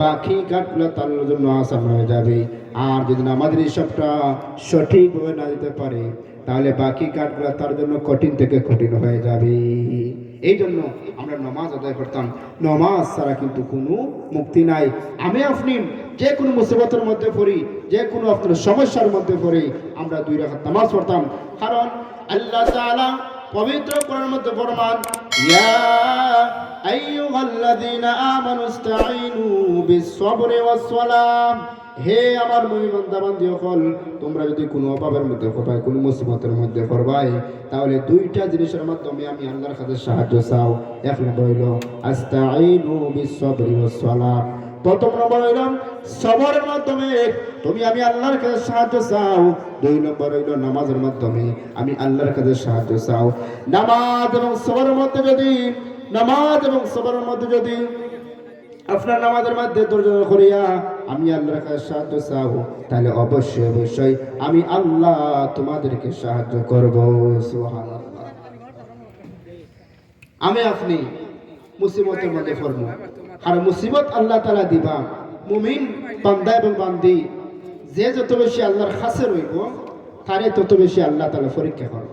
পাখি কাটলে তার জন্য আসান হয়ে যাবে। আর যদি আমাদের হিসাবটা সঠিকভাবে না দিতে পারে, তাহলে বাকি কাঠগুলো তার জন্য কঠিন থেকে কঠিন হয়ে যাবে। এই জন্য আমরা নমাজ আদায় করতাম। নমাজ ছাড়া কিন্তু কোনো মুক্তি নাই। আমি আপনি যে কোনো মুসিবতের মধ্যে পড়ি, যে কোনো আপনার সমস্যার মধ্যে পড়ি, আমরা দুই রাখাত নামাজ পড়তাম। কারণ আল্লাহ পবিত্র কোরআনের মধ্যে ফরমান ইয়া আইয়ুহাল্লাযীনা আমানু ইসতাঈনু বিস-সাবরি ওয়াস-সালাম। হে আমার মুমিন বান্দি হল তোমরা যদি কোনো অভাবের মধ্যে পড়বাই কোনো মুসিবতের মধ্যে পড়বাই, তাহলে দুইটা জিনিসের মাধ্যমে আমি আল্লাহর কাছে সাহায্য চাও। এক নম্বর হইল, আস্তাঈনু বিস-সাবরি ওয়াস-সালাম। প্রথম নম্বর হইল মাধ্যমে। তুমি আমি আল্লাহর কাছে সাহায্য চাও। দুই নম্বর হইল নামাজের মাধ্যমে আমি আল্লাহর কাছে সাহায্য চাও। নামাজ এবং সবরের মধ্যে যদি, নামাজ এবং সবরের মধ্যে যদি আপনার নামাজের মধ্যে ধৈর্য করিয়া আমি আল্লাহর কাছে সাহায্য চাও, তাহলে অবশ্যই অবশ্যই আমি আল্লাহ তোমাদেরকে সাহায্য করব। সুবহানাল্লাহ। আমি আপনি মুসিবতের মধ্যে পড়ব। আর মুসিবত আল্লাহ তালা দিবা। মুমিন বান্দা এবং বান্দি, যে যত বেশি আল্লাহর কাছে রইব, তারে তত বেশি আল্লাহ তালা পরীক্ষা করব।